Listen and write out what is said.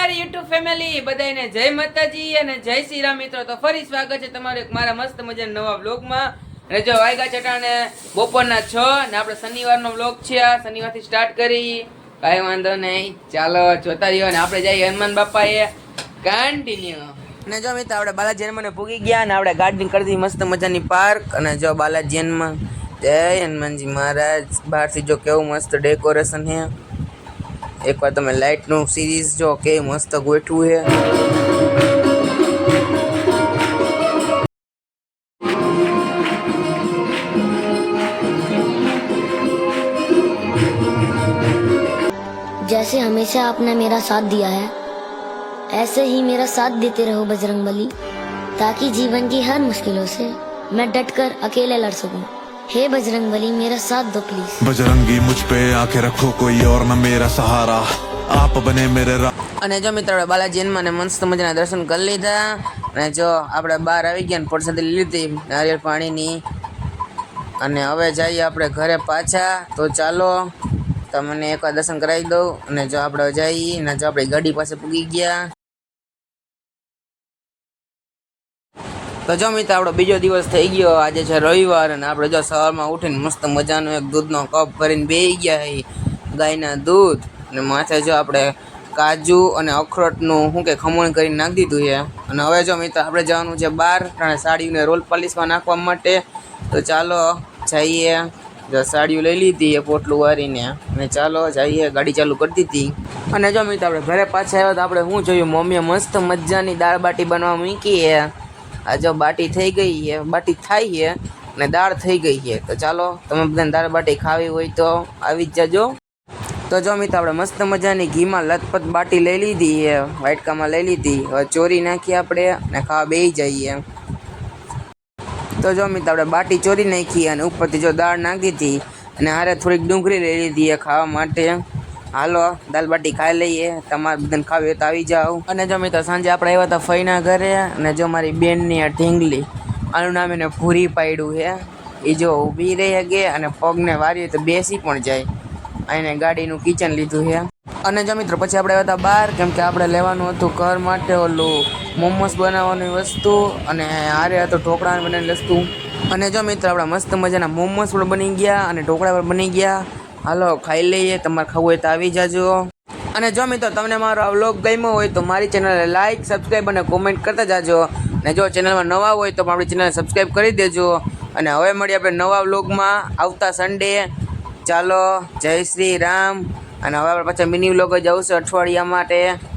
મારી YouTube family બધાને જય માતાજી અને જય શ્રી રામ મિત્રો. તો ફરી સ્વાગત છે તમારું એક મારા મસ્ત મજાના નવા બ્લોગમાં અને જો વાયગા ચટાણે બપોરના છ ને આપણે શનિવારનો બ્લોગ છે આ. શનિવારથી સ્ટાર્ટ કરી. કાંઈ વાંધો નહીં. ચાલો, જોતા રહ્યો ને આપણે જઈએ હનુમાન બાપાએ. કન્ટિન્યુ અને જો મિત્રો, આપણે બાલાજી હનુમાને પૂગી ગયા અને આપણે ગાર્ડનિંગ કરી દીધી મસ્ત મજાની પાર્ક. અને જો બાલાજી હનુમાન જય હનુમાનજી મહારાજ. બહારથી જો કેવું મસ્ત ડેકોરેશન છે. એકવાર તમે લાઇટનું સિરીઝ જો કે મસ્ત ગોઠવું છે जैसे हमेशा आपने मेरा साथ दिया है ऐसे ही मेरा साथ देते रहो बजरंग बली ताकि जीवन की हर मुश्किलों से मैं डट कर अकेले लड़ सकूं हे बजरंग बली मेरा साथ दो प्लीज बजरंगी मुझ पे आके रखो कोई और न मेरा सहारा आप बने मेरे रा અને જો મિત્રો આપણે બાલાજી હનુમાને મસ્ત મજાના દર્શન કરી લીધા અને જો આપણે બહાર આવી ગયા ને પ્રસાદી લીધી નારિયેળ પાણીની અને હવે જઈએ આપણે ઘરે પાછા તો ચાલો તમને એકવાર દર્શન કરાવી દઉં અને જો આપણે જઈએ ને જો આપણી ગાડી પાસે પૂગી ગયા તો જો મિત્ર, આપણો બીજો દિવસ થઈ ગયો. આજે છે રવિવાર અને આપણે જો સવારમાં ઉઠીને મસ્ત મજાનો એક દૂધનો કપ ભરીને બેસી ગયા હી ગાયના દૂધ. અને માથે જો આપણે કાજુ અને અખરોટનું શું કે ખમણ કરીને નાખી દીધું છે. અને હવે જો મિત્ર, આપણે જવાનું છે બહાર અને સાડીને રોલ પાલિશમાં નાખવા માટે. તો ચાલો જઈએ. જો સાડીઓ લઈ લીધી એ પોટલું વારીને અને ચાલો જઈએ, ગાડી ચાલુ કરી દીધી. અને જો મિત્ર, આપણે ઘરે પાછા આવ્યા તો આપણે શું જોયું? મમ્મીએ મસ્ત મજાની દાળ બાટી બનવા મૂકી આ જો બાટી થઈ ગઈ છે, બાટી થાય છે અને દાળ થઈ ગઈ છે. તો ચાલો, તમે બધાને દાળ બાટી ખાવી હોય તો આવી જ જજો. તો જો મિત્રો, આપણે મસ્ત મજાની ઘીમાં લથપથ બાટી લઈ લીધી છે, વાટકામાં લઈ લીધી. હવે ચોરી નાખી આપણે અને ખાવા બેસી જઈએ. તો જો મિત્રો, આપણે બાટી ચોરી નાખી અને ઉપરથી જો દાળ નાખી હતી અને હારે થોડીક ડુંગળી લઈ લીધી ખાવા માટે. હાલો, દાલ બાટી ખાઈ લઈએ. તમારે બધાને ખાવી તો આવી જાઓ. અને જો મિત્રો, સાંજે આપણે આવ્યા હતા ફઈના ઘરે, અને જો મારી બેનની આ ઢીંગલી, આનું નામ એને ભૂરી પાડ્યું છે. એ જો ઊભી રહી શકે અને પગને વારીએ તો બેસી પણ જાય. એને ગાડીનું કિચન લીધું છે. અને જો મિત્રો, પછી આપણે આવ્યા હતા બહાર, કેમ કે આપણે લેવાનું હતું ઘર માટે ઓલું મોમોસ બનાવવાની વસ્તુ, અને હારે હતો ઢોકળા બનાવેલી વસ્તુ. અને જો મિત્રો, આપણે મસ્ત મજાના મોમોસ પણ બની ગયા, અને ઢોકળા પણ બની ગયા. હાલો, ખાઈ લઈએ. તમારે ખાવું હોય તો આવી જાજો. અને જો મિત્રો, તમને મારો આ વ્લોગ ગમ્યો હોય તો મારી ચેનલને લાઇક સબસ્ક્રાઈબ અને કોમેન્ટ કરતા જાજો. અને જો ચેનલમાં નવા હોય તો આપણી ચેનલને સબસ્ક્રાઈબ કરી દેજો. અને હવે મળીએ આપણે નવા વ્લોગમાં. આવતા સન્ડે ચાલો, જય શ્રી રામ. અને હવે આપણે પાછા મિની વ્લોગ જ આવશે અઠવાડિયા માટે.